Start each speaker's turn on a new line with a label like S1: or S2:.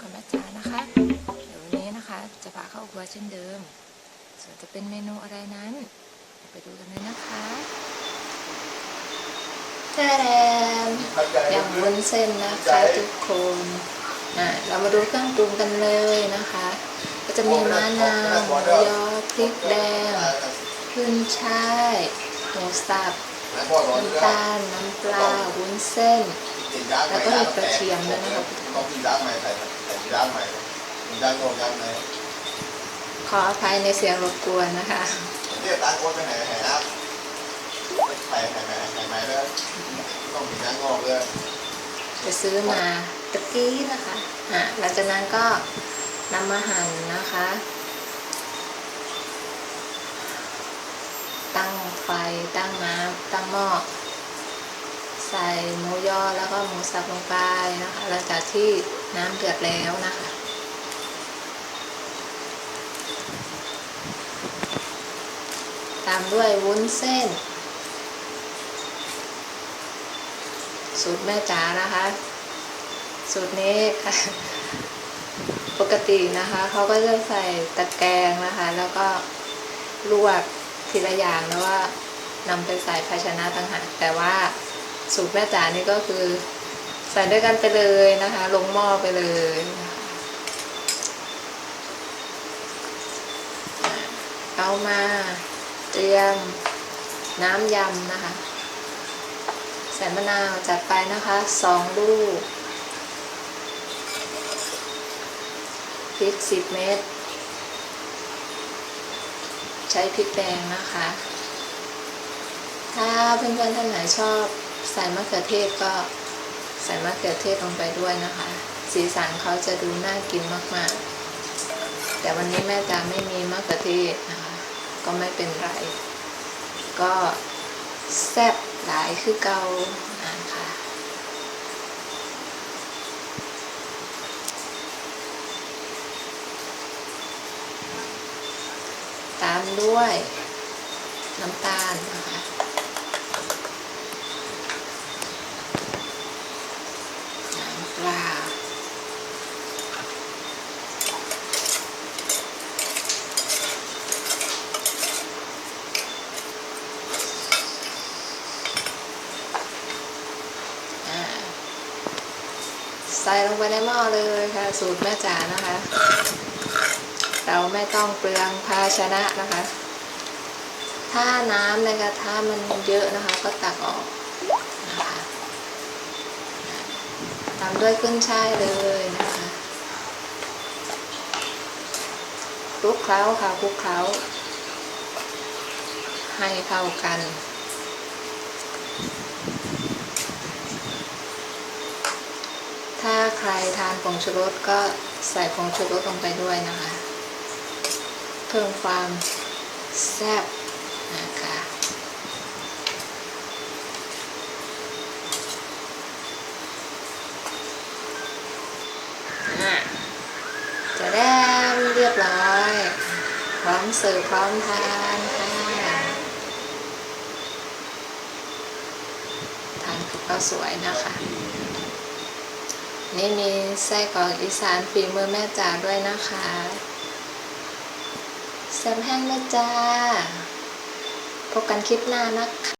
S1: พบกับแม่จ๋านะคะ เดี๋ยววันนี้นะคะจะพาเข้าครัวเช่นเดิม ส่วนจะเป็นเมนูอะไรนั้น ไปดูกันเลยนะคะ
S2: แช่แรมยำวุ้นเส้นนะคะทุกคนอะเรามาดูเครื่องปรุงกันเลยนะคะ ก็จะมีมะนาวหมูยอพริกแดงขึ้นช่ายหมูสับน้ำตาลน้ำปลาวุ้นเส้น แล้วก็มีกระเทียมด้วยนะครั บ
S3: ต้องมีร้านใหม่ใส่ใส่ร้านใหม่มีร้านโง่ร้านไหน
S2: ขออภัยในเสียงรบกวนนะคะ
S3: เรียกร้าโง่ไปไหนไหนนะไปไหนไหนไหนไหนเลยต้องมีร้านโง่เลย
S2: ไปซื้อมาตะกี้นะคะอะหลังจากนั้นก็นำมาหั่นนะคะ ตั้งไฟ ตั้งน้ำตั้งหม้อใส่หมูยอแล้วก็หมูสับลงไปนะคะหลังจากที่ น้ำเดือดแล้วนะคะ ตามด้วยวุ้นเส้น สูตรแม่จ๋านะคะ สูตรนี้ค่ะ ปกตินะคะเขาก็จะใส่ตะแกรงนะคะ แล้วก็ลวกทีละอย่างแล้วว่านำไปใส่ภาชนะต่างหากแต่ว่าสูตรแม่จ๋านี่ก็คือ ใส่ด้วยกันไปเลยนะคะ ลงหม้อไปเลยเอามาเตรียมน้ำยำนะคะ ใส่มะนาวจัดไปนะคะสองลูกพริกสิบเม็ดใช้พริกแดงนะคะ ถ้าเพื่อนๆท่านไหนชอบใส่มะเขือเทศก็ ใส่มะเขือเทศลงไปด้วยนะคะ สีสันเขาจะดูน่ากินมากๆ แต่วันนี้แม่จะไม่มีมะเขือเทศนะคะ ก็ไม่เป็นไร ก็แซ่บหลายคือเกานะคะตามด้วยน้ำตาลนะคะ น้ำปลา อ่า ใส่ลงไปในหม้อเลยค่ะ สูตรแม่จ๋านะคะ เราไม่ต้องเปลืองภาชนะนะคะ ถ้าน้ำในกระทะมันเยอะนะคะ ก็ตักออกนะคะตามด้วยขึ้นช่ายเลยนะคะคลุกเคล้าค่ะคลุกเคล้า ให้เข้ากัน ถ้า ใครทานผงชูรสก็ใส่ผงชูรสลงไปด้วยนะคะ เพิ่มความแซ่บนะคะอะจะได้เรียบร้อยพร้อมเสิร์ฟพร้อมทานค่ะทานกับข้าวสวยนะคะ นี่มีไส้กรอกอีสานฝีมือแม่จ๋าด้วยนะคะแซ่บแห้งนะจ้า พบกันคลิปหน้านะคะ